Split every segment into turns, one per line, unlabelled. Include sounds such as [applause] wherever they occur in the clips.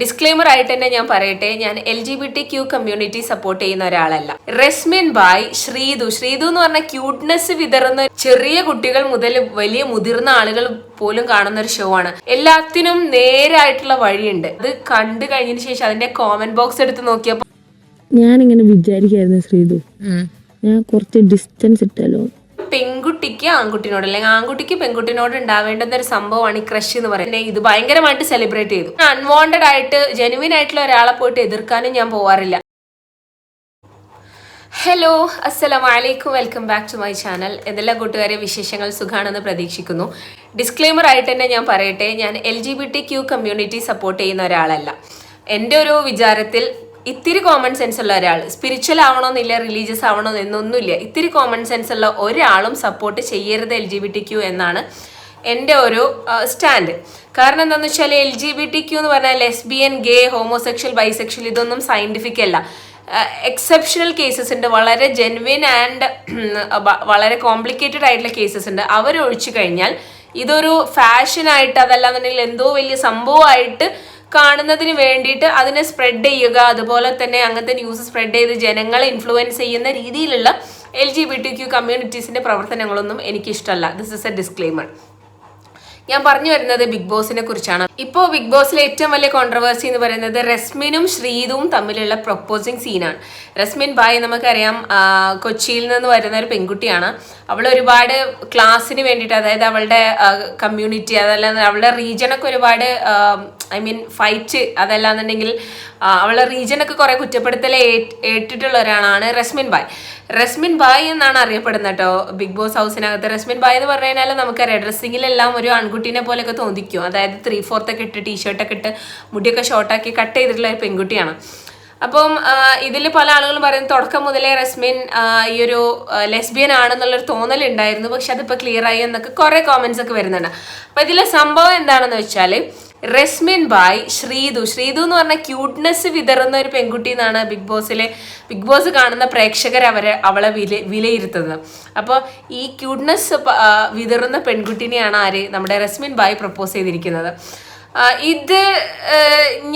Disclaimer ആയിട്ട് തന്നെ ഞാൻ പറയട്ടെ ഞാൻ L G B T Q community support ചെയ്യുന്ന ഒരാളല്ല. റെസ്മിൻ ബായ് ശ്രീതു. ശ്രീതു എന്ന് പറഞ്ഞ ക്യൂട്ട്നെസ് വിതറുന്ന ചെറിയ കുട്ടികൾ മുതൽ വലിയ മുതിർന്ന ആളുകൾ പോലും കാണുന്ന ഒരു ഷോ ആണ്. എല്ലാത്തിനും നേരായിട്ടുള്ള വഴിയുണ്ട്. അത് കണ്ടു കഴിഞ്ഞതിന് ശേഷം അതിന്റെ കോമന്റ് ബോക്സ് എടുത്ത് നോക്കിയപ്പോൾ
ഇങ്ങനെ വിചാരിക്കായിരുന്നു ശ്രീതു. ഞാൻ കുറച്ച് ഡിസ്റ്റൻസ് ഇട്ടല്ലോ.
പെൺകുട്ടിക്ക് ആൺകുട്ടിനോട് അല്ലെങ്കിൽ ആൺകുട്ടിക്ക് പെൺകുട്ടിനോട് ഉണ്ടാവേണ്ടുന്ന ഒരു സംഭവമാണ് ഈ ക്രഷ് എന്ന് പറയുന്നത്. ഇത് ഭയങ്കരമായിട്ട് സെലിബ്രേറ്റ് ചെയ്തു. അൺവാണ്ടഡ് ആയിട്ട് ജെനുവിൻ ആയിട്ടുള്ള ഒരാളെ പോയിട്ട് എതിർക്കാനും ഞാൻ പോവാറില്ല. ഹലോ അസ്സലാം വലൈക്കും welcome back to my channel എന്തെല്ലാം കൂട്ടുകാരെ വിശേഷങ്ങൾ സുഖാണെന്ന് പ്രതീക്ഷിക്കുന്നു. ഡിസ്ക്ലെയിമർ ആയിട്ട് തന്നെ ഞാൻ പറയട്ടെ ഞാൻ L G B T Q community support ചെയ്യുന്ന ഒരാളല്ല. എന്റെ ഒരു വിചാരത്തിൽ ഇത്തിരി കോമൺ സെൻസ് ഉള്ള ഒരാൾ. സ്പിരിച്വൽ ആവണമെന്നില്ല റിലീജിയസ് ആവണോ എന്നൊന്നുമില്ല. ഇത്തിരി കോമൺ സെൻസ് ഉള്ള ഒരാളും സപ്പോർട്ട് ചെയ്യരുത് L G B T Q എന്നാണ് എന്റെ ഒരു സ്റ്റാൻഡ് കാരണം എന്താണെന്ന് വെച്ചാൽ L G B T Q എന്ന് പറഞ്ഞാൽ ലെസ്ബിയൻ ഗേ ഹോമോസെക്ഷൽ ബൈസെക്ഷൽ ഇതൊന്നും സയന്റിഫിക് അല്ല. എക്സെപ്ഷണൽ കേസസ് ഉണ്ട്. വളരെ ജെൻവിൻ ആൻഡ് വളരെ കോംപ്ലിക്കേറ്റഡ് ആയിട്ടുള്ള കേസസ് ഉണ്ട്. അവരൊഴിച്ചു കഴിഞ്ഞാൽ ഇതൊരു ഫാഷനായിട്ട് അതല്ലാന്നുണ്ടെങ്കിൽ എന്തോ വലിയ സംഭവമായിട്ട് കാണുന്നതിന് വേണ്ടിയിട്ട് അതിനെ സ്പ്രെഡ് ചെയ്യുക അതുപോലെ തന്നെ അങ്ങനത്തെ ന്യൂസ് സ്പ്രെഡ് ചെയ്ത് ജനങ്ങളെ ഇൻഫ്ലുവൻസ് ചെയ്യുന്ന രീതിയിലുള്ള L G B T Q കമ്മ്യൂണിറ്റീസിന്റെ പ്രവർത്തനങ്ങളൊന്നും എനിക്കിഷ്ടമല്ല ദിസ് ഇസ് എ ഡിസ്ക്ലെയിമർ ഞാൻ പറഞ്ഞു വരുന്നത് ബിഗ് ബോസിനെ കുറിച്ചാണ്. ഇപ്പോൾ ബിഗ് ബോസിലെ ഏറ്റവും വലിയ കോൺട്രവേഴ്സി എന്ന് പറയുന്നത് റസ്മിനും ശ്രീതുവും തമ്മിലുള്ള പ്രൊപ്പോസിങ് സീനാണ് റസ്മിൻ ബായ് നമുക്കറിയാം കൊച്ചിയിൽ നിന്ന് വരുന്ന ഒരു പെൺകുട്ടിയാണ്. അവൾ ഒരുപാട് ക്ലാസ്സിന് വേണ്ടിയിട്ട് അതായത് അവളുടെ കമ്മ്യൂണിറ്റി അതല്ല അവളുടെ റീജിയനൊക്കെ ഒരുപാട് ഐ മീൻ ഫൈറ്റ് അതല്ലാന്നുണ്ടെങ്കിൽ ആ, അവളുടെ റീജിയനൊക്കെ കുറെ കുറ്റപ്പെടുത്തൽ ഏറ്റ് ഏറ്റിട്ടുള്ള ഒരാളാണ് റസ്മിൻ ബായ്. റസ്മിൻ ബായ് എന്നാണ് അറിയപ്പെടുന്നത് കേട്ടോ. ബിഗ് ബോസ് ഹൗസിനകത്ത് റസ്മിൻ ബായ് എന്ന് പറഞ്ഞു കഴിഞ്ഞാൽ നമുക്കറിയാം ഡ്രസ്സിങ്ങിലെല്ലാം ഒരു ആൺകുട്ടീനെ പോലെയൊക്കെ തോന്നിക്കും. അതായത് ത്രീ ഫോർത്ത് ഒക്കെ ഇട്ട് ടീഷർട്ടൊക്കെ ഇട്ട് മുടിയൊക്കെ ഷോർട്ടാക്കി കട്ട് ചെയ്തിട്ടുള്ള ഒരു പെൺകുട്ടിയാണ്. അപ്പം ഇതിൽ പല ആളുകളും പറയുന്നത് തുടക്കം മുതലേ റസ്മിൻ ഈ ഒരു ലെസ്ബിയൻ ആണെന്നുള്ളൊരു തോന്നലുണ്ടായിരുന്നു പക്ഷെ അതിപ്പോൾ ക്ലിയർ ആയി എന്നൊക്കെ കുറേ കോമൻസ് ഒക്കെ വരുന്നുണ്ട്. അപ്പം ഇതിലെ സംഭവം എന്താണെന്ന് വെച്ചാൽ റസ്മിൻ ബായ് ശ്രീതു. ശ്രീതു എന്ന് പറഞ്ഞ ക്യൂട്ട്നെസ് വിതറുന്ന ഒരു പെൺകുട്ടി എന്നാണ് ബിഗ് ബോസിലെ ബിഗ് ബോസ് കാണുന്ന പ്രേക്ഷകർ അവരെ അവളെ വില വിലയിരുത്തുന്നത്. അപ്പോൾ ഈ ക്യൂട്ട്നെസ് വിതറുന്ന പെൺകുട്ടിനെയാണ് ആര് നമ്മുടെ റെസ്മിൻ ബായ് പ്രപ്പോസ് ചെയ്തിരിക്കുന്നത്. ഇത്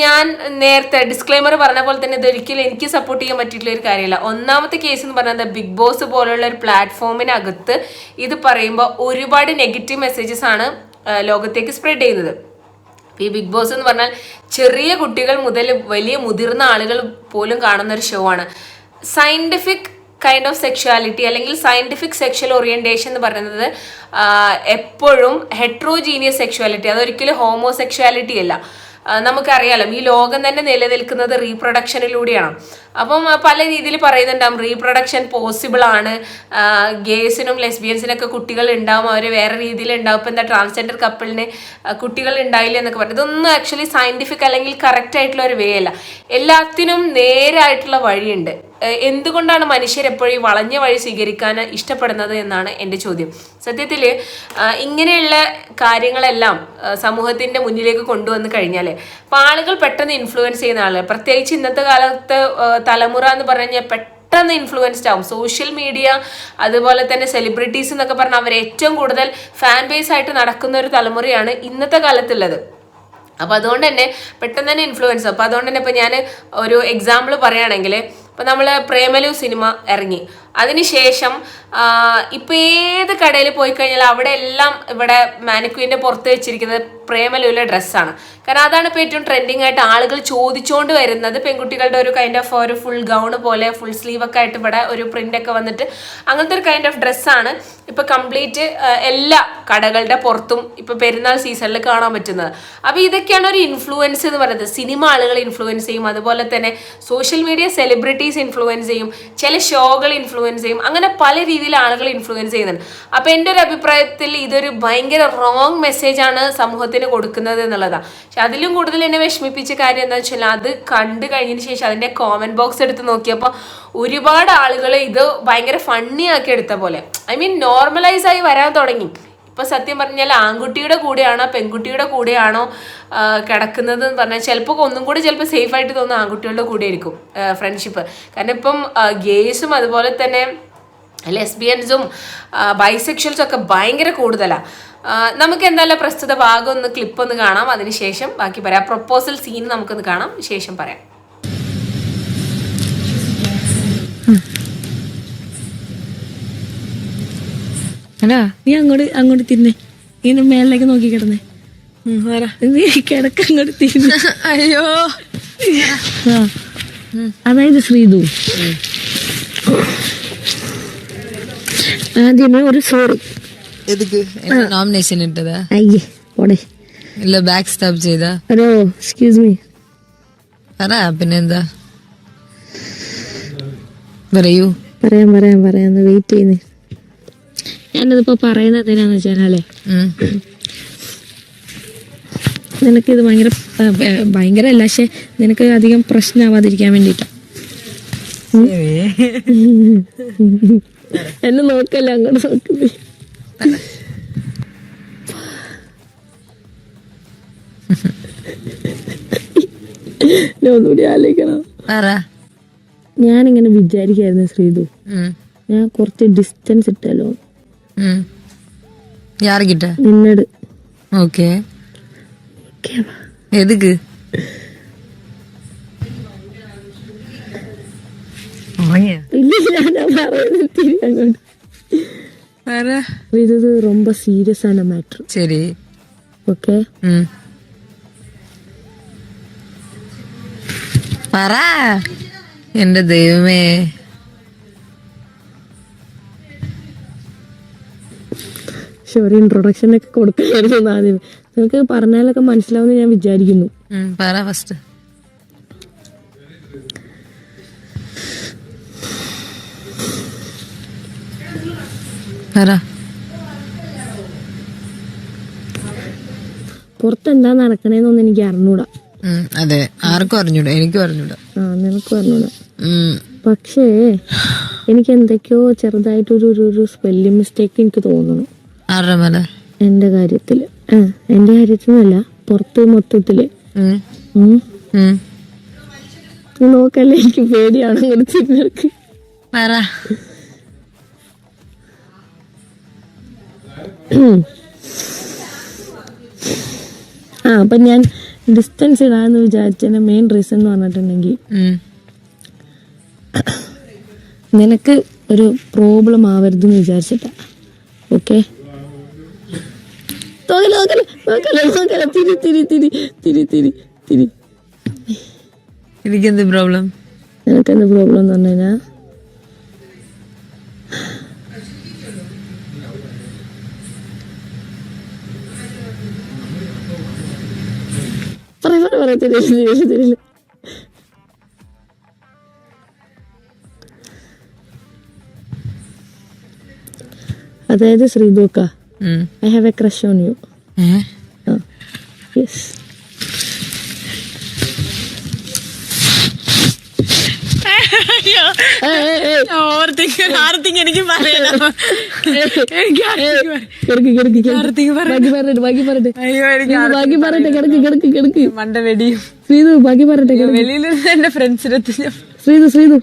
ഞാൻ നേരത്തെ ഡിസ്ക്ലൈമർ പറഞ്ഞ പോലെ തന്നെ ഇതൊരിക്കലും എനിക്ക് സപ്പോർട്ട് ചെയ്യാൻ പറ്റിയിട്ടുള്ള ഒരു കാര്യമില്ല. ഒന്നാമത്തെ കേസ് എന്ന് പറഞ്ഞാൽ ബിഗ് ബോസ് പോലുള്ള ഒരു പ്ലാറ്റ്ഫോമിനകത്ത് ഇത് പറയുമ്പോൾ ഒരുപാട് നെഗറ്റീവ് മെസ്സേജസ് ആണ് ലോകത്തേക്ക് സ്പ്രെഡ് ചെയ്യുന്നത്. ഈ ബിഗ് ബോസ് എന്ന് പറഞ്ഞാൽ ചെറിയ കുട്ടികൾ മുതൽ വലിയ മുതിർന്ന ആളുകൾ പോലും കാണുന്ന ഒരു ഷോ ആണ്. സയന്റിഫിക് കൈൻഡ് ഓഫ് സെക്ഷുവാലിറ്റി അല്ലെങ്കിൽ സയന്റിഫിക് സെക്ഷൽ ഓറിയന്റേഷൻ എന്ന് പറയുന്നത് എപ്പോഴും ഹെട്രോജീനിയസ് സെക്ഷുവാലിറ്റി അതൊരിക്കലും ഹോമോസെക്ഷുവാലിറ്റി അല്ല. നമുക്കറിയാലോ ഈ ലോകം തന്നെ നിലനിൽക്കുന്നത് റീപ്രൊഡക്ഷനിലൂടെയാണ്. അപ്പം പല രീതിയിൽ പറയുന്നുണ്ടാവും റീപ്രൊഡക്ഷൻ പോസിബിൾ ആണ്. ഗേസിനും ലെസ്ബിയൻസിനൊക്കെ കുട്ടികൾ ഉണ്ടാവും അവർ വേറെ രീതിയിൽ ഉണ്ടാവും. ഇപ്പം എന്താ ട്രാൻസ്ജെൻഡർ കപ്പിളിന് കുട്ടികൾ ഉണ്ടായില്ല എന്നൊക്കെ പറയും ഇതൊന്നും ആക്ച്വലി സയന്റിഫിക് അല്ലെങ്കിൽ കറക്റ്റ് ആയിട്ടുള്ള ഒരു വേ അല്ല. എല്ലാത്തിനും നേരായിട്ടുള്ള വഴിയുണ്ട്. എന്തുകൊണ്ടാണ് മനുഷ്യർ എപ്പോഴും വളഞ്ഞ വഴി സ്വീകരിക്കാൻ ഇഷ്ടപ്പെടുന്നത് എന്നാണ് എന്റെ ചോദ്യം. സത്യത്തിൽ ഇങ്ങനെയുള്ള കാര്യങ്ങളെല്ലാം സമൂഹത്തിന്റെ മുന്നിലേക്ക് കൊണ്ടുവന്ന് കഴിഞ്ഞാൽ അപ്പോൾ ആളുകൾ പെട്ടെന്ന് ഇൻഫ്ലുവൻസ് ചെയ്യുന്ന ആളുകൾ പ്രത്യേകിച്ച് ഇന്നത്തെ കാലത്ത് തലമുറ എന്ന് പറഞ്ഞു കഴിഞ്ഞാൽ പെട്ടെന്ന് ഇൻഫ്ലുവൻസ്ഡ് ആവും. സോഷ്യൽ മീഡിയ അതുപോലെ തന്നെ സെലിബ്രിറ്റീസ് എന്നൊക്കെ പറഞ്ഞാൽ അവർ ഏറ്റവും കൂടുതൽ ഫാൻ ബേസ് ആയിട്ട് നടക്കുന്ന ഒരു തലമുറയാണ് ഇന്നത്തെ കാലത്തുള്ളത്. അപ്പോൾ അതുകൊണ്ട് തന്നെ പെട്ടെന്ന് തന്നെ ഇൻഫ്ലുവൻസ് അപ്പോൾ അതുകൊണ്ട് തന്നെ ഇപ്പോൾ ഞാൻ ഒരു എക്സാമ്പിൾ പറയുകയാണെങ്കിൽ ഇപ്പോൾ നമ്മൾ പ്രേമലു സിനിമ ഇറങ്ങി. അതിനുശേഷം ഇപ്പം ഏത് കടയിൽ പോയി കഴിഞ്ഞാൽ അവിടെ എല്ലാം ഇവിടെ മാനിക്വീന്റെ പുറത്ത് വെച്ചിരിക്കുന്നത് പ്രേമലുവിലെ ഡ്രസ്സാണ്. കാരണം അതാണ് ഇപ്പോൾ ഏറ്റവും ട്രെൻഡിങ് ആയിട്ട് ആളുകൾ ചോദിച്ചുകൊണ്ട് വരുന്നത്. പെൺകുട്ടികളുടെ ഒരു കൈൻഡ് ഓഫ് ഒരു ഫുൾ ഗൗൺ പോലെ ഫുൾ സ്ലീവ് ഒക്കെ ആയിട്ട് ഇവിടെ ഒരു പ്രിന്റ് ഒക്കെ വന്നിട്ട് അങ്ങനത്തെ ഒരു കൈൻഡ് ഓഫ് ഡ്രസ്സാണ് ഇപ്പോൾ കംപ്ലീറ്റ് എല്ലാ കടകളുടെ പുറത്തും ഇപ്പോൾ പെരുന്നാൾ സീസണിൽ കാണാൻ പറ്റുന്നത്. അപ്പോൾ ഇതൊക്കെയാണ് ഒരു ഇൻഫ്ലുവൻസ് എന്ന് പറയുന്നത്. സിനിമ ആളുകൾ ഇൻഫ്ലുവൻസ് ചെയ്യും. അതുപോലെ തന്നെ സോഷ്യൽ മീഡിയ സെലിബ്രിറ്റീസ് ഇൻഫ്ലുവൻസ് ചെയ്യും. ചില ഷോകൾ ഇൻഫ്ലുവൻസ് ചെയ്യും അങ്ങനെ പല രീതിയിൽ ആളുകൾ ഇൻഫ്ലുവൻസ് ചെയ്യുന്നുണ്ട്. അപ്പോൾ എന്റെ ഒരു അഭിപ്രായത്തിൽ ഇതൊരു ഭയങ്കര റോങ് മെസ്സേജാണ് സമൂഹത്തിന് കൊടുക്കുന്നത് എന്നുള്ളതാണ് പക്ഷെ അതിലും കൂടുതൽ എന്നെ വിഷമിപ്പിച്ച കാര്യം എന്താ വെച്ചാൽ അത് കണ്ടു കഴിഞ്ഞതിന് ശേഷം അതിന്റെ കോമന്റ് ബോക്സ് എടുത്ത് നോക്കിയപ്പോൾ ഒരുപാട് ആളുകൾ ഇത് ഭയങ്കര ഫണ്ണി ആക്കി എടുത്ത പോലെ. ഐ മീൻ നോർമലൈസ് ആയി വരാൻ തുടങ്ങി. ഇപ്പൊ സത്യം പറഞ്ഞാൽ ആൺകുട്ടിയുടെ കൂടെയാണോ പെൺകുട്ടിയുടെ കൂടെയാണോ കിടക്കുന്നത് എന്ന് പറഞ്ഞാൽ ചിലപ്പോൾ ഒന്നും കൂടി ചിലപ്പോൾ സേഫ് ആയിട്ട് തോന്നുന്ന ആൺകുട്ടികളുടെ കൂടെ ആയിരിക്കും ഫ്രണ്ട്ഷിപ്പ് കാരണം ഇപ്പം ഗേസും അതുപോലെ തന്നെ ലെസ്ബിയൻസും ബൈസെക്ഷൽസും ഒക്കെ ഭയങ്കര കൂടുതലാണ് നമുക്ക് എന്തായാലും പ്രസ്തുത ഭാഗം ഒന്ന് ക്ലിപ്പ് ഒന്ന് കാണാം. അതിനുശേഷം ബാക്കി പറയാം. പ്രൊപ്പോസൽ സീൻ നമുക്കൊന്ന് കാണാം. ശേഷം പറയാം.
അടാ നീ അങ്ങോട്ട് അങ്ങോട്ട് തിന്നേ നീ മേളിലേക്ക് നോക്കി കിടന്നേ. നീ കിടക്ക അങ്ങോട്ട് തിന്ന [laughs]
അയ്യോ.
അതായത് ശ്രീതു. ആദ്യമേ ഒരു സോറി
നോമിനേഷൻ ഇട്ടതാ.
അയ്യേ ഓടെ
ഇല്ല ബാക്ക് സ്റ്റാപ്പ് ചെയ്താ.
ഹലോ എക്സ്ക്യൂസ് മീ
പറ പിന്നെന്താ? പറയൂ.
പറയാം പറയാം പറയാം. ഒന്ന് വെയിറ്റ് ചെയ്യുന്നേ. ഞാനിതിപ്പോ പറയുന്നത് എന്തിനാന്ന് വെച്ചാലേ
ഉം.
നിനക്കിത് ഭയങ്കര ഭയങ്കര അല്ല പക്ഷെ നിനക്ക് അധികം പ്രശ്നമാവാതിരിക്കാൻ വേണ്ടിട്ടാ എന്നെ നോക്കല്ല അങ്ങോട്ട് ഒന്നുകൂടി ആലോചിക്കണം.
പറ.
ഞാനിങ്ങനെ വിചാരിക്കായിരുന്നു ശ്രീതു. ഞാൻ കുറച്ച് ഡിസ്റ്റൻസ് ഇട്ടല്ലോ.
ഉം. யாருகிட்ட
നിന്നോട്
ஓகே
ഓക്കേവാ
எதுக்கு
ഇല്ല ഞാൻ പറയുന്നത് തിരി അങ്ങോട്ട്
வேற
ഇത് ரொம்ப സീരിയസ് ആണ് മാറ്റർ
சரி
ഓക്കെ
ம் പറ എന്റെ ദൈവമേ
പക്ഷെ ഒരു ഇൻട്രൊഡക്ഷൻ ഒക്കെ കൊടുക്കലായിരുന്നു ആദ്യം നിങ്ങൾക്ക് പറഞ്ഞാലൊക്കെ മനസ്സിലാവുമെന്ന് ഞാൻ വിചാരിക്കുന്നു.
പറ ഫസ്റ്റ്
പുറത്തെന്താ നടക്കണേന്നൊന്നും എനിക്ക് അറിഞ്ഞൂടാ.
അതെ. ആർക്കും അറിഞ്ഞൂടാ. എനിക്കും അറിഞ്ഞൂടാ.
ആ നിനക്കും അറിഞ്ഞൂടാ. പക്ഷേ എനിക്ക് എന്തൊക്കെയോ ചെറുതായിട്ടൊരു ഒരു ഒരു സ്പെല്ലിംഗ് മിസ്റ്റേക്ക് എനിക്ക് തോന്നുന്നു.
ആരുടെ മേലെ?
കാര്യത്തിൽ ആ എന്റെ കാര്യത്തിലല്ല പുറത്ത് മൊത്തത്തിൽ
ഉം,
നോക്കല്ലേ എനിക്ക് പേടിയാണ് അങ്ങോട്ട് തിരിഞ്ഞെടുക്ക്
പറ.
ആ അപ്പൊ ഞാൻ ഡിസ്റ്റൻസ് ഇടാന്ന് വിചാരിച്ചതിന്റെ മെയിൻ റീസൺ എന്ന് പറഞ്ഞിട്ടുണ്ടെങ്കിൽ
ഉം,
നിനക്ക് ഒരു പ്രോബ്ലം ആവരുതെന്ന് വിചാരിച്ചിട്ടാ. ഓക്കെ നോക്കല നോക്കല നോക്കല നോക്കല തിരി തിരി തിരി തിരി തിരി തിരി.
എനിക്കെന്ത് പ്രോബ്ലം
നിനക്ക് എന്ത് പ്രോബ്ലം എന്ന് പറഞ്ഞു കഴിഞ്ഞാൽ പറ പറ പറ തിരില്ല തിരില്ല തിരില്ല അതായത് ശ്രീദൂക്ക. I have a crush on
you?
Yes
എനിക്ക്
ശ്രീതു, ശ്രീതു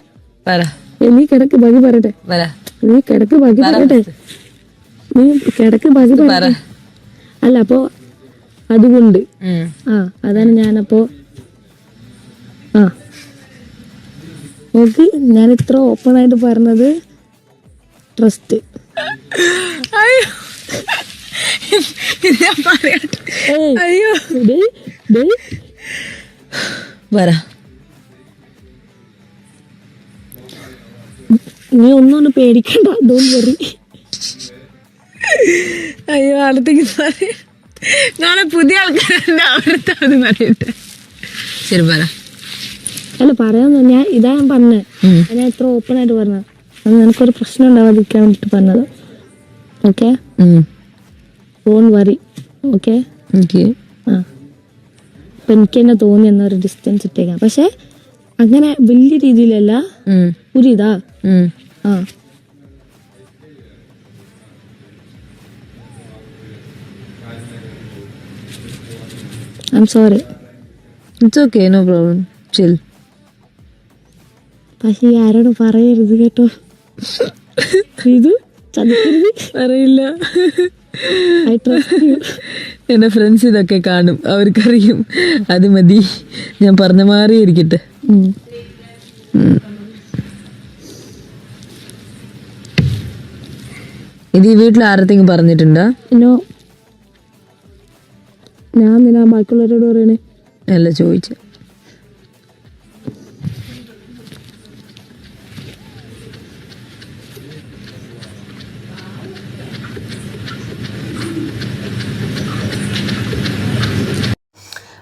നീ കിടക്ക് ബാക്കി പറയട്ടെ.
പറ.
നീ കിടക്ക് ബാക്കി പറയട്ടെ. നീ കിടക്ക് ബാക്കി അല്ല അപ്പോ അതുകൊണ്ട്. ആ അതാണ് ഞാനപ്പോ ആ. നോക്ക് ഞാൻ ഇത്ര ഓപ്പൺ ആയിട്ട് പറഞ്ഞത് ട്രസ്റ്റ്
അയ്യോ. പറ.
നീ ഒന്നും പേടിക്കണ്ട ഡോണ്ട് വെറി
അയ്യോ അടുത്തേക്ക് നാളെ പുതിയ ആൾക്കാരുണ്ട് അവിടുത്തെ അത് പറയട്ടെ. ശരി പറ.
അല്ല പറയാന്ന് ഞാൻ ഇതാ ഞാൻ പറഞ്ഞത്. ഞാൻ ഇത്ര ഓപ്പൺ ആയിട്ട് പറഞ്ഞത്. അത് നിനക്കൊരു പ്രശ്നം ഉണ്ടാവാതിരിക്കാൻ വേണ്ടിട്ട് പറഞ്ഞത്. ഓക്കെ ഡോണ്ട് വറി ഓക്കെ ആ. അപ്പൊ എനിക്ക് തന്നെ തോന്നി എന്ന ഒരു ഡിസ്റ്റൻസ് ഇട്ടേക്കാം. പക്ഷെ അങ്ങനെ വലിയ രീതിയിലല്ല ഒരു ഇതാ. ആ. I'm sorry
it's okay no problem chill
പക്ഷെ ഈ ആരോടും പറയരുത് കേട്ടോ. ഇത് ചതിക്കരുത്.
അറിയില്ല.
ഐ ട്രസ്റ്റ് യു
എന്റെ ഫ്രണ്ട്സ് ഇതൊക്കെ കാണും. അവർക്കറിയും. അത് മതി. ഞാൻ പറഞ്ഞ മാറി ഇരിക്കട്ടെ ഇത് ഈ വീട്ടിൽ ആരത്തെങ്കിലും പറഞ്ഞിട്ടുണ്ടോ?
ഞാൻ നിന്നാ ബാക്കിയുള്ളവരോട് പറയണേ.
അല്ല ചോദിച്ചു.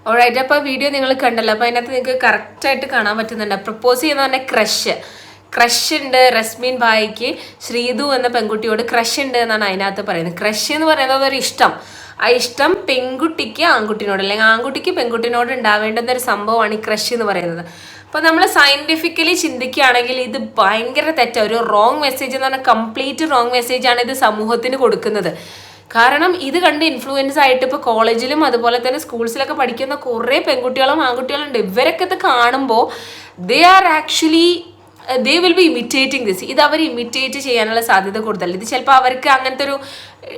ഓൾറൈറ്റ് അപ്പോൾ വീഡിയോ നിങ്ങൾ കണ്ടല്ലോ. അപ്പോൾ അതിനകത്ത് നിങ്ങൾക്ക് കറക്റ്റായിട്ട് കാണാൻ പറ്റുന്നുണ്ട്. പ്രപ്പോസ് ചെയ്യുന്ന പറഞ്ഞാൽ ക്രഷ് ക്രഷ് ഉണ്ട് റസ്മിൻ ഭായിക്ക് ശ്രീതു എന്ന പെൺകുട്ടിയോട് ക്രഷ് ഉണ്ട് എന്നാണ് അതിനകത്ത് പറയുന്നത്. ക്രഷ് എന്ന് പറയുന്നത് ഒരു ഇഷ്ടം. ആ ഇഷ്ടം പെൺകുട്ടിക്ക് ആൺകുട്ടിനോട് അല്ലെങ്കിൽ ആൺകുട്ടിക്ക് പെൺകുട്ടിനോട് ഉണ്ടാവേണ്ടുന്ന ഒരു സംഭവമാണ് ഈ ക്രഷ് എന്ന് പറയുന്നത്. അപ്പോൾ നമ്മൾ സയന്റിഫിക്കലി ചിന്തിക്കുകയാണെങ്കിൽ ഇത് ഭയങ്കര തെറ്റാണ് ഒരു റോങ് മെസ്സേജ് എന്ന് പറഞ്ഞാൽ കംപ്ലീറ്റ് റോങ് മെസ്സേജാണ് ഇത് സമൂഹത്തിന് കൊടുക്കുന്നത്. കാരണം ഇത് കണ്ട് ഇൻഫ്ലുവൻസ് ആയിട്ട് ഇപ്പോൾ കോളേജിലും അതുപോലെ തന്നെ സ്കൂൾസിലൊക്കെ പഠിക്കുന്ന കുറേ പെൺകുട്ടികളും ആൺകുട്ടികളും ഉണ്ട്. ഇവരൊക്കെ ഇത് കാണുമ്പോൾ they are actually they will be imitating this ഇത് അവർ ഇമിറ്റേറ്റ് ചെയ്യാനുള്ള സാധ്യത കൂടുതൽ. ഇത് ചിലപ്പോൾ അവർക്ക് അങ്ങനത്തെ ഒരു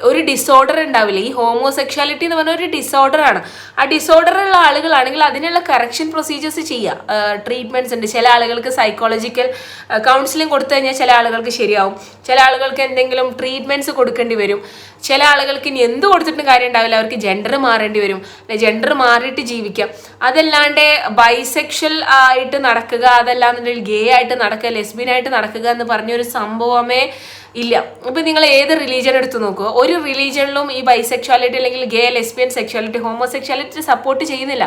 ഒരു ഡിസോർഡർ ഉണ്ടാവില്ല. ഈ ഹോമോസെക്ഷാലിറ്റി എന്ന് പറഞ്ഞ ഒരു ഡിസോർഡറാണ് ആ ഡിസോർഡർ ഉള്ള ആളുകളാണെങ്കിൽ അതിനുള്ള കറക്ഷൻ പ്രൊസീജിയേഴ്സ് ചെയ്യുക. ട്രീറ്റ്മെന്റ്സ് ഉണ്ട്. ചില ആളുകൾക്ക് സൈക്കോളജിക്കൽ കൗൺസിലിംഗ് കൊടുത്തു കഴിഞ്ഞാൽ ചില ആളുകൾക്ക് ശരിയാവും. ചില ആളുകൾക്ക് എന്തെങ്കിലും ട്രീറ്റ്മെന്റ്സ് കൊടുക്കേണ്ടി വരും. ചില ആളുകൾക്ക് ഇനി എന്ത് കൊടുത്തിട്ടും കാര്യം ഉണ്ടാവില്ല. അവർക്ക് ജെൻഡർ മാറേണ്ടി വരും. ജെൻഡർ മാറിയിട്ട് ജീവിക്കാം. അതല്ലാണ്ട് ബൈസെക്ഷൽ ആയിട്ട് നടക്കുക അതല്ലാന്നുണ്ടെങ്കിൽ ഗേ ആയിട്ട് നടക്കുക ലെസ്ബിയൻ ആയിട്ട് നടക്കുക എന്ന് പറഞ്ഞൊരു സംഭവമേ ഇല്ല. ഇപ്പം നിങ്ങൾ ഏത് റിലീജിയൻ എടുത്ത് നോക്കുക ഒരു റിലീജിയനിലും ഈ ബൈസെക്ഷാലിറ്റി അല്ലെങ്കിൽ gay lesbian sexuality homosexuality support ചെയ്യുന്നില്ല.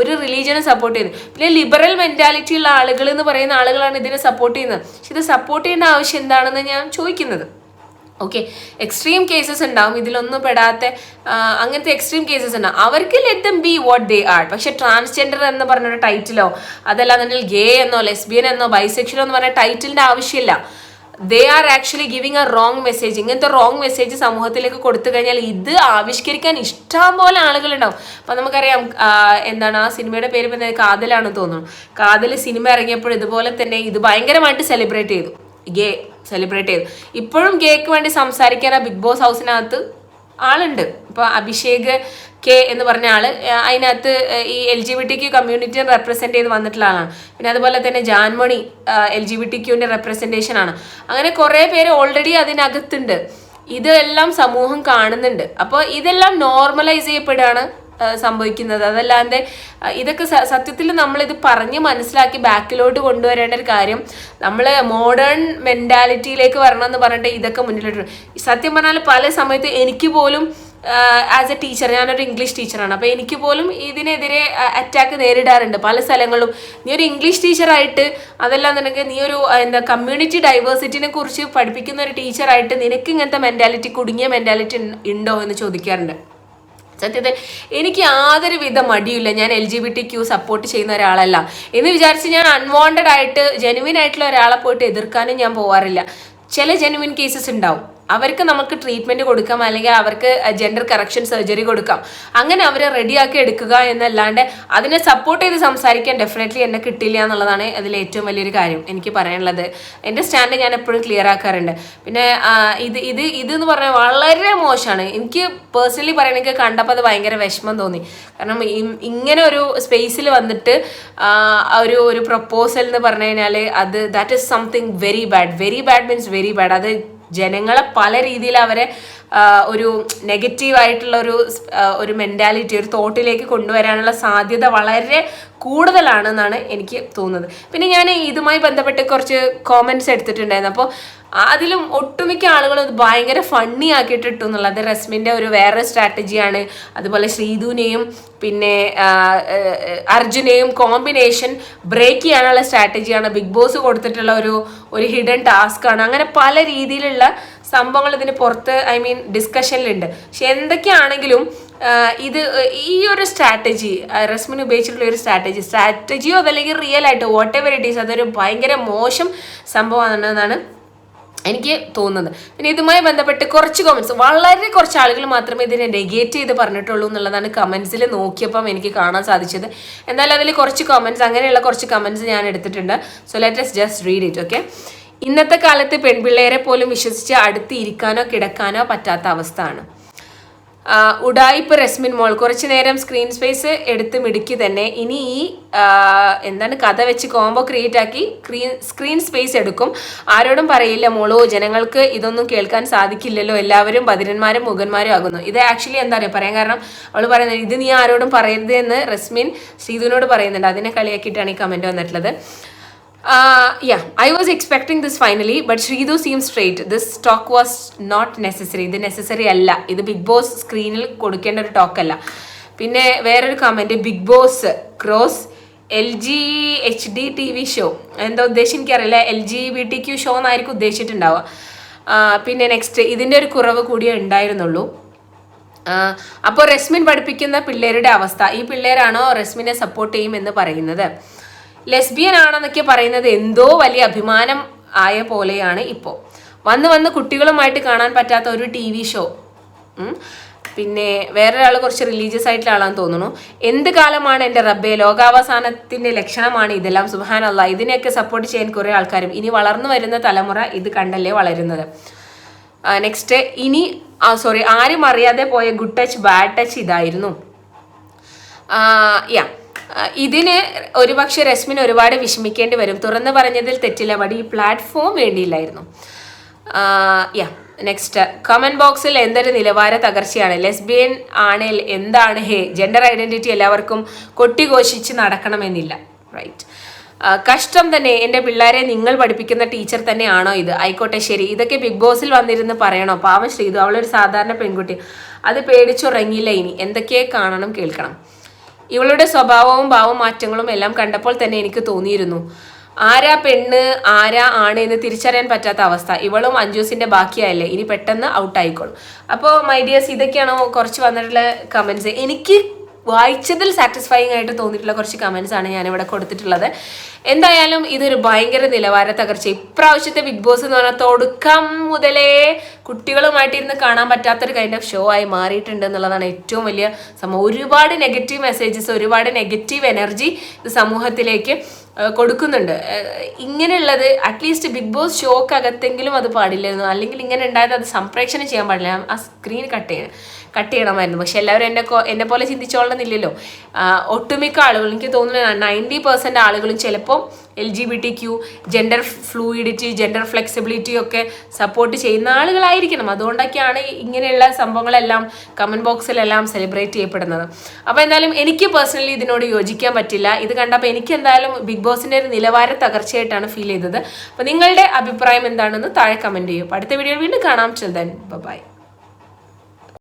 ഒരു റിലീജിയനും സപ്പോർട്ട് ചെയ്യുന്നു പിന്നെ ലിബറൽ മെന്റാലിറ്റി ഉള്ള ആളുകൾ എന്ന് പറയുന്ന ആളുകളാണ് ഇതിനെ സപ്പോർട്ട് ചെയ്യുന്നത്. പക്ഷെ ഇത് സപ്പോർട്ട് ചെയ്യേണ്ട ആവശ്യം എന്താണെന്ന് ഞാൻ ചോദിക്കുന്നത്. ഓക്കെ എക്സ്ട്രീം കേസസ് ഉണ്ടാവും. ഇതിലൊന്നും പെടാത്ത അങ്ങനത്തെ എക്സ്ട്രീം കേസസ് ഉണ്ടാവും. അവർക്ക് let them be what they are പക്ഷെ ട്രാൻസ്ജെൻഡർ എന്ന് പറഞ്ഞൊരു ടൈറ്റിലോ അതല്ല അതല്ലാന്നുണ്ടെങ്കിൽ ഗേ എന്നോ ലെസ്ബിയൻ എന്നോ ബൈസെക്ഷലോ എന്ന് പറഞ്ഞ ടൈറ്റിലിന്റെ ആവശ്യമില്ല. They are actually giving a wrong message ഇങ്ങനത്തെ റോങ് മെസ്സേജ് സമൂഹത്തിലേക്ക് കൊടുത്തു കഴിഞ്ഞാൽ ഇത് ആവിഷ്കരിക്കാൻ ഇഷ്ടം പോലെ ആളുകളുണ്ടാവും. അപ്പം നമുക്കറിയാം എന്താണ് ആ സിനിമയുടെ പേര് പിന്നെ കാതലാണ് തോന്നുന്നു. കാതൽ സിനിമ ഇറങ്ങിയപ്പോൾ ഇതുപോലെ തന്നെ ഇത് ഭയങ്കരമായിട്ട് സെലിബ്രേറ്റ് ചെയ്തു. ഗേ സെലിബ്രേറ്റ് ചെയ്തു. ഇപ്പോഴും ഗേക്ക് വേണ്ടി സംസാരിക്കാൻ ആ ബിഗ് ബോസ് ഹൗസിനകത്ത് ആളുണ്ട്. ഇപ്പോൾ അഭിഷേക് കെ എന്ന് പറഞ്ഞ ആൾ ആ, അതിനകത്ത് ഈ L G B T Q കമ്മ്യൂണിറ്റിയെ represent ചെയ്ത് വന്നിട്ടുള്ള ആളാണ്. പിന്നെ അതുപോലെ തന്നെ Jaanmoni L G B T ക്യൂവിന്റെ representation ആണ്. അങ്ങനെ കുറേ പേര് ഓൾറെഡി അതിനകത്തുണ്ട്. ഇതെല്ലാം സമൂഹം കാണുന്നുണ്ട്. അപ്പോൾ ഇതെല്ലാം നോർമലൈസ് ചെയ്യപ്പെടുകയാണ് സംഭവിക്കുന്നത്. അതല്ലാണ്ട് ഇതൊക്കെ സത്യത്തിൽ നമ്മളിത് പറഞ്ഞ് മനസ്സിലാക്കി ബാക്കിലോട്ട് കൊണ്ടുവരേണ്ട ഒരു കാര്യം നമ്മൾ മോഡേൺ മെന്റാലിറ്റിയിലേക്ക് വരണം എന്ന് പറഞ്ഞിട്ട് ഇതൊക്കെ മുന്നിലോട്ട് സത്യം പറഞ്ഞാൽ പല സമയത്ത് എനിക്ക് പോലും ആസ് എ ടീച്ചർ ഞാനൊരു ഇംഗ്ലീഷ് ടീച്ചറാണ് അപ്പോൾ എനിക്ക് പോലും ഇതിനെതിരെ അറ്റാക്ക് നേരിടാറുണ്ട്. പല സ്ഥലങ്ങളിലും നീ ഒരു ഇംഗ്ലീഷ് ടീച്ചറായിട്ട് അതെല്ലാം നിനക്ക് നീ ഒരു എന്താ കമ്മ്യൂണിറ്റി ഡൈവേഴ്സിറ്റിനെ കുറിച്ച് പഠിപ്പിക്കുന്ന ഒരു ടീച്ചറായിട്ട് നിനക്ക് ഇങ്ങനത്തെ മെന്റാലിറ്റി കുടുങ്ങിയ മെന്റാലിറ്റി ഉണ്ടോ എന്ന് ചോദിക്കാറുണ്ട്. സത്യത്തിൽ എനിക്ക് യാതൊരു വിധ മടിയില്ല ഞാൻ L G B T Q support ചെയ്യുന്ന ഒരാളല്ല. എന്ന് വിചാരിച്ച് ഞാൻ അൺവാണ്ടഡ് ആയിട്ട് ജെനുവിൻ ആയിട്ടുള്ള ഒരാളെ പോയിട്ട് എതിർക്കാനും ഞാൻ പോവാറില്ല. ചില ജെനുവിൻ കേസസ് ഉണ്ടാവും. അവർക്ക് നമുക്ക് ട്രീറ്റ്മെന്റ് കൊടുക്കാം അല്ലെങ്കിൽ അവർക്ക് ജെൻഡർ കറക്ഷൻ സർജറി കൊടുക്കാം. അങ്ങനെ അവരെ റെഡിയാക്കി എടുക്കുക എന്നല്ലാണ്ട് അതിനെ സപ്പോർട്ട് ചെയ്ത് സംസാരിക്കാൻ ഡെഫിനറ്റ്ലി എന്നെ കിട്ടില്ല എന്നുള്ളതാണ് അതിൽ ഏറ്റവും വലിയൊരു കാര്യം എനിക്ക് പറയാനുള്ളത്. എന്റെ സ്റ്റാൻഡ് ഞാൻ എപ്പോഴും ക്ലിയർ ആക്കാറുണ്ട്. പിന്നെ ഇത് ഇത് ഇത് എന്ന് പറഞ്ഞാൽ വളരെ മോശമാണ്. എനിക്ക് പേഴ്സണലി പറയണമെങ്കിൽ കണ്ടപ്പോൾ അത് ഭയങ്കര വിഷമം തോന്നി. കാരണം ഇങ്ങനെ ഒരു സ്പേസിൽ വന്നിട്ട് ഒരു ഒരു പ്രപ്പോസൽ എന്ന് പറഞ്ഞു കഴിഞ്ഞാൽ അത് that is something very bad very bad means very bad അത് ജനങ്ങളെ പല രീതിയിൽ അവരെ ഒരു നെഗറ്റീവ് ആയിട്ടുള്ള ഒരു ഒരു മെന്റാലിറ്റി ഒരു തോട്ടിലേക്ക് കൊണ്ടുവരാനുള്ള സാധ്യത വളരെ കൂടുതലാണെന്നാണ് എനിക്ക് തോന്നുന്നത്. പിന്നെ ഞാൻ ഇതുമായി ബന്ധപ്പെട്ട് കുറച്ച് കോമെന്റ്സ് എടുത്തിട്ടുണ്ടായിരുന്നു. അപ്പോൾ അതിലും ഒട്ടുമിക്ക ആളുകളും ഭയങ്കര ഫണ്ണി ആക്കിയിട്ട് ഇട്ടു എന്നുള്ളത് റസ്മിന്റെ ഒരു വേറെ സ്ട്രാറ്റജിയാണ് അതുപോലെ ശ്രീധുവിനെയും പിന്നെ അർജുനെയും കോമ്പിനേഷൻ ബ്രേക്ക് ചെയ്യാനുള്ള സ്ട്രാറ്റജിയാണ് ബിഗ് ബോസ് കൊടുത്തിട്ടുള്ള ഒരു ഒരു ഹിഡൻ ടാസ്ക് ആണ്. അങ്ങനെ പല രീതിയിലുള്ള സംഭവങ്ങൾ ഇതിന് പുറത്ത് ഐ മീൻ ഡിസ്കഷനിലുണ്ട് പക്ഷെ എന്തൊക്കെയാണെങ്കിലും ഇത് ഈ ഒരു സ്ട്രാറ്റജി റസ്മിന് ഉപയോഗിച്ചിട്ടുള്ള ഒരു സ്ട്രാറ്റജി സ്ട്രാറ്റജിയോ അതല്ലെങ്കിൽ റിയൽ ആയിട്ട് വാട്ട് എവർ ഇറ്റ് ഈസ് അതൊരു ഭയങ്കര മോശം സംഭവമാണെന്നാണ് എനിക്ക് തോന്നുന്നത്. പിന്നെ ഇതുമായി ബന്ധപ്പെട്ട് കുറച്ച് കമൻസ് വളരെ കുറച്ച് ആളുകൾ മാത്രമേ ഇതിനെ നെഗേറ്റ് ചെയ്ത് പറഞ്ഞിട്ടുള്ളൂ എന്നുള്ളതാണ് കമൻസിൽ നോക്കിയപ്പം എനിക്ക് കാണാൻ സാധിച്ചത്. എന്നാലും അതിൽ കുറച്ച് കമൻസ് അങ്ങനെയുള്ള കുറച്ച് കമൻസ് ഞാൻ എടുത്തിട്ടുണ്ട്. So let just read it okay ഇന്നത്തെ കാലത്ത് പെൺപിള്ളേരെ പോലും വിശ്വസിച്ച് അടുത്ത് ഇരിക്കാനോ കിടക്കാനോ പറ്റാത്ത അവസ്ഥയാണ്. ഉഡായിപ്പ് റസ്മിൻ മോൾ. കുറച്ചു നേരം സ്ക്രീൻ സ്പേസ് എടുത്ത് മിടുക്കി തന്നെ. ഇനി ഈ എന്താണ് കഥ വെച്ച് കോംബോ ക്രിയേറ്റ് ആക്കി സ്ക്രീൻ സ്പേസ് എടുക്കും. ആരോടും പറയില്ല മോളോ ജനങ്ങൾക്ക് ഇതൊന്നും കേൾക്കാൻ സാധിക്കില്ലല്ലോ. എല്ലാവരും ബദിരന്മാരും മുഖന്മാരും ആകുന്നു. ഇത് ആക്ച്വലി എന്താ പറയുക പറയാൻ കാരണം അവൾ പറയുന്നത് ഇത് നീ ആരോടും പറയരുത് എന്ന് റെസ്മിൻ ശ്രീധുവിനോട് പറയുന്നുണ്ട്. അതിനെ കളിയാക്കിയിട്ടാണ് ഈ കമന്റ് വന്നിട്ടുള്ളത്. Yeah I was expecting this finally but Sreethu seem straight this talk was not necessary ഇത് നെസസറി അല്ല. ഇത് ബിഗ് ബോസ് സ്ക്രീനിൽ കൊടുക്കേണ്ട ഒരു ടോക്ക് അല്ല. പിന്നെ വേറൊരു comment Bigg Boss cross L G H D T V show എന്താ ഉദ്ദേശം എനിക്കറിയില്ല. L G B T Q show എന്നായിരിക്കും ഉദ്ദേശിച്ചിട്ടുണ്ടാവുക. ആ, പിന്നെ നെക്സ്റ്റ് ഇതിന്റെ ഒരു കുറവ് കൂടിയേ ഉണ്ടായിരുന്നുള്ളൂ. അപ്പോൾ റെസ്മിൻ പഠിപ്പിക്കുന്ന പിള്ളേരുടെ അവസ്ഥ. ഈ പിള്ളേരാണോ റെസ്മിനെ സപ്പോർട്ട് ചെയ്യും എന്ന് പറയുന്നത്? ലെസ്ബിയൻ ആണെന്നൊക്കെ പറയുന്നത് എന്തോ വലിയ അഭിമാനം ആയ പോലെയാണ് ഇപ്പോൾ വന്ന് വന്ന് കുട്ടികളുമായിട്ട് കാണാൻ പറ്റാത്ത ഒരു ടി വി ഷോ. പിന്നെ വേറൊരാൾ കുറച്ച് റിലീജിയസ് ആയിട്ടുള്ള ആളാന്ന് തോന്നുന്നു. എന്ത് കാലമാണ് എന്റെ റബ്ബെ? ലോകാവസാനത്തിന്റെ ലക്ഷണമാണ് ഇതെല്ലാം. സുഹാനല്ല ഇതിനെയൊക്കെ സപ്പോർട്ട് ചെയ്യാൻ കുറേ ആൾക്കാരും. ഇനി വളർന്നു വരുന്ന തലമുറ ഇത് കണ്ടല്ലേ വളരുന്നത്. നെക്സ്റ്റ് ഇനി സോറി ആരും അറിയാതെ പോയ ഗുഡ് ടച്ച് ബാഡ് ടച്ച് ഇതായിരുന്നു. യാ ഇതിന് ഒരുപക്ഷെ രശ്മിന് ഒരുപാട് വിഷമിക്കേണ്ടി വരും. തുറന്നു പറഞ്ഞതിൽ തെറ്റില്ല. ബട്ട് ഈ പ്ലാറ്റ്ഫോം വേണ്ടിയില്ലായിരുന്നു. യാ നെക്സ്റ്റ് കമന്റ് ബോക്സിൽ എന്തൊരു നിലവാര തകർച്ചയാണ്. ലെസ്ബിയൻ ആണേൽ എന്താണ്? ഹേ ജെൻഡർ ഐഡന്റിറ്റി എല്ലാവർക്കും കൊട്ടിഘോഷിച്ച് നടക്കണമെന്നില്ല. റൈറ്റ് കഷ്ടം തന്നെ. എന്റെ പിള്ളേരെ നിങ്ങൾ പഠിപ്പിക്കുന്ന ടീച്ചർ തന്നെയാണോ ഇത്? ആയിക്കോട്ടെ ശരി. ഇതൊക്കെ ബിഗ് ബോസിൽ വന്നിരുന്ന് പറയണോ? പാവം ശ്രീതു അവളൊരു സാധാരണ പെൺകുട്ടി. അത് പേടിച്ചുറങ്ങിയില്ല ഇനി. എന്തൊക്കെ കാണണം കേൾക്കണം. ഇവളുടെ സ്വഭാവവും ഭാവവും മാറ്റങ്ങളും എല്ലാം കണ്ടപ്പോൾ തന്നെ എനിക്ക് തോന്നിയിരുന്നു. ആരാ പെണ്ണ് ആരാ ആണ് എന്ന് തിരിച്ചറിയാൻ പറ്റാത്ത അവസ്ഥ. ഇവളും അഞ്ജൂസിന്റെ ബാക്കിയായല്ലേ? ഇനി പെട്ടെന്ന് ഔട്ട് ആയിക്കോളും. അപ്പോൾ മൈ ഡിയേഴ്സ് ഇതൊക്കെയാണോ കുറച്ച് വന്നിട്ടുള്ള കമന്റ്സ് എനിക്ക് വായിച്ചതിൽ സാറ്റിസ്ഫൈങ് ആയിട്ട് തോന്നിയിട്ടുള്ള കുറച്ച് കമൻസ് ആണ് ഞാനിവിടെ കൊടുത്തിട്ടുള്ളത്. എന്തായാലും ഇതൊരു ഭയങ്കര നിലവാര തകർച്ച. ഇപ്രാവശ്യത്തെ ബിഗ് ബോസ് എന്ന് പറഞ്ഞാൽ തുടക്കം മുതലേ കുട്ടികളുമായിട്ട് ഇരുന്ന് കാണാൻ പറ്റാത്തൊരു കൈൻഡ് ഓഫ് ഷോ ആയി മാറിയിട്ടുണ്ട് എന്നുള്ളതാണ് ഏറ്റവും വലിയ സംഭവം. ഒരുപാട് നെഗറ്റീവ് മെസ്സേജസ് ഒരുപാട് നെഗറ്റീവ് എനർജി സമൂഹത്തിലേക്ക് കൊടുക്കുന്നുണ്ട്. ഇങ്ങനെയുള്ളത് അറ്റ്ലീസ്റ്റ് ബിഗ് ബോസ് ഷോക്കകത്തെങ്കിലും അത് പാടില്ലായിരുന്നു. അല്ലെങ്കിൽ ഇങ്ങനെ ഉണ്ടായത് അത് സംപ്രേക്ഷണം ചെയ്യാൻ പാടില്ല. ആ സ്ക്രീൻ കട്ട് ചെയ്യണം കട്ട് ചെയ്യണമായിരുന്നു. പക്ഷെ എല്ലാവരും എന്നെ എന്നെ പോലെ ചിന്തിച്ചോളണമെന്നില്ലല്ലോ ഒട്ടുമിക്ക ആളുകളും എനിക്ക് തോന്നുന്നു നയന്റി പെർസെന്റ് ആളുകളും ചിലപ്പോൾ L G B T Q gender fluidity gender flexibility ഒക്കെ സപ്പോർട്ട് ചെയ്യുന്ന ആളുകളായിരിക്കണം. അതുകൊണ്ടൊക്കെയാണ് ഇങ്ങനെയുള്ള സംഭവങ്ങളെല്ലാം കമന്റ് ബോക്സിലെല്ലാം സെലിബ്രേറ്റ് ചെയ്യപ്പെടുന്നത്. അപ്പോൾ എന്തായാലും എനിക്ക് പേഴ്സണലി ഇതിനോട് യോജിക്കാൻ പറ്റില്ല. ഇത് കണ്ടപ്പോൾ എനിക്ക് എന്തായാലും ബിഗ് ബോസിന്റെ ഒരു നിലവാര തകർച്ചയായിട്ടാണ് ഫീൽ ചെയ്തത്. അപ്പോൾ നിങ്ങളുടെ അഭിപ്രായം എന്താണെന്ന് താഴെ കമന്റ് ചെയ്യും. അടുത്ത വീഡിയോ വീണ്ടും കാണാം. ചെൽ ദൻ ബൈ